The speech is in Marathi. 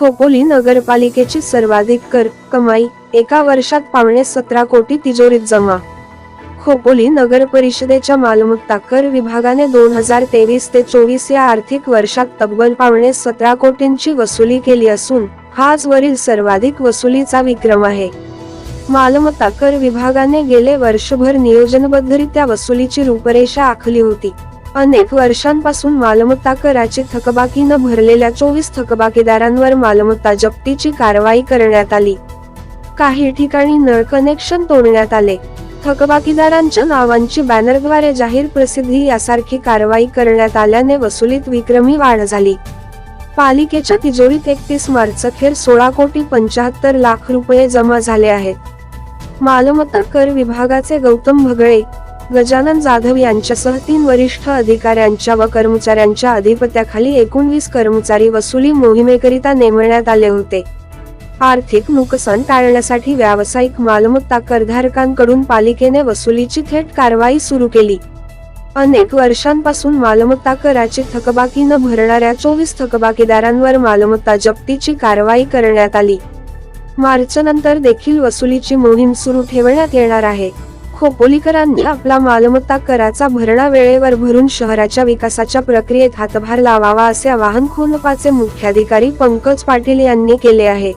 खोपोली नगरपालिकेची सर्वाधिक कर कमाई एका वर्षात पावणे सतरा कोटी तिजोरीत जमा. खोपोली नगर परिषदेच्या मालमत्ता कर विभागाने दोन हजार तेवीस ते चोवीस या आर्थिक वर्षात तब्बल पावणे सतरा कोटींची वसुली केली असून हा आजवरील सर्वाधिक वसुलीचा विक्रम आहे. मालमत्ता कर विभागाने गेले वर्षभर नियोजनबद्धरित्या वसुलीची रूपरेषा आखली होती. अनेक वर्षांपासून मालमत्ता कराची थकबाकी न भरलेल्या चोवीस थकबाकीदारांवर मालमत्ता जप्तीची कारवाई करण्यात आली. काही ठिकाणी नळ कनेक्शन तोडण्यात आले. थकबाकीदारांच्या नावांची बॅनरद्वारे जाहीर प्रसिद्धी यासारखी कारवाई करण्यात आल्याने वसुलीत विक्रमी वाढ झाली. पालिकेच्या तिजोरीत एकतीस मार्च अखेर सोळा कोटी पंचाहत्तर लाख रुपये जमा झाले आहेत. मालमत्ता कर विभागाचे गौतम भगळे गजानन जाधव यांच्यासह तीन वरिष्ठ अधिकाऱ्यांच्या व कर्मचाऱ्यांच्या अधिपत्याखाली एकोणवीस कर्मचारी वसुली मोहिमेकरिता नेमण्यात आले होते. आर्थिक नुकसान टाळण्यासाठी व्यावसायिक मालमत्ता करधारकांकडून पालिकेने वसुलीची थेट कारवाई सुरू केली. अनेक वर्षांपासून मालमत्ता कराची थकबाकी न भरणाऱ्या चोवीस थकबाकीदारांवर मालमत्ता जप्तीची कारवाई करण्यात आली. मार्च नंतर देखील वसुलीची मोहीम सुरू ठेवण्यात येणार आहे. हो, खोपोलीकरांनी आपला मालमत्ता कराचा भरणा वेळेवर भरून शहराच्या विकासाच्या प्रक्रियेत हातभार लावावा असे आवाहन खोनपाचे मुख्याधिकारी पंकज पाटील यांनी केले आहे.